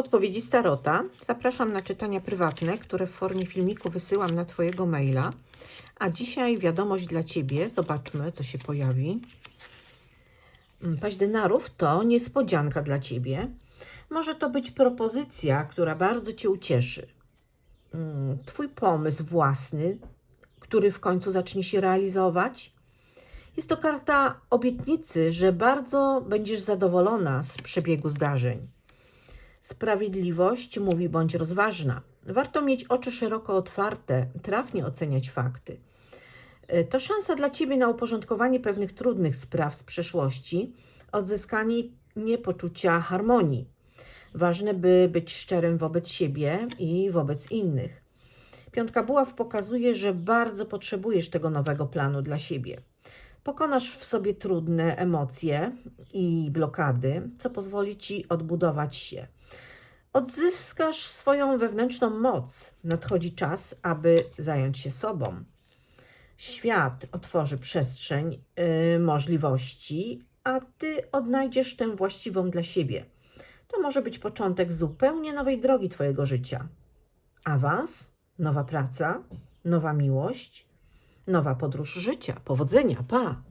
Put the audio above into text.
Podpowiedzi Starota. Zapraszam na czytania prywatne, które w formie filmiku wysyłam na Twojego maila. A dzisiaj wiadomość dla Ciebie. Zobaczmy, co się pojawi. Mm, Paź denarów to niespodzianka dla Ciebie. Może to być propozycja, która bardzo Cię ucieszy. Mm, Twój pomysł własny, który w końcu zacznie się realizować. Jest to karta obietnicy, że bardzo będziesz zadowolona z przebiegu zdarzeń. Sprawiedliwość mówi bądź rozważna. Warto mieć oczy szeroko otwarte, trafnie oceniać fakty. Y, To szansa dla Ciebie na uporządkowanie pewnych trudnych spraw z przeszłości, odzyskanie poczucia harmonii. Ważne, by być szczerym wobec siebie i wobec innych. Piątka buław pokazuje, że bardzo potrzebujesz tego nowego planu dla siebie. Pokonasz w sobie trudne emocje i blokady, co pozwoli ci odbudować się. Odzyskasz swoją wewnętrzną moc. Nadchodzi czas, aby zająć się sobą. Świat otworzy przestrzeń y, możliwości, a ty odnajdziesz tę właściwą dla siebie. To może być początek zupełnie nowej drogi Twojego życia. Awans, nowa praca, nowa miłość, nowa podróż życia. Powodzenia, pa!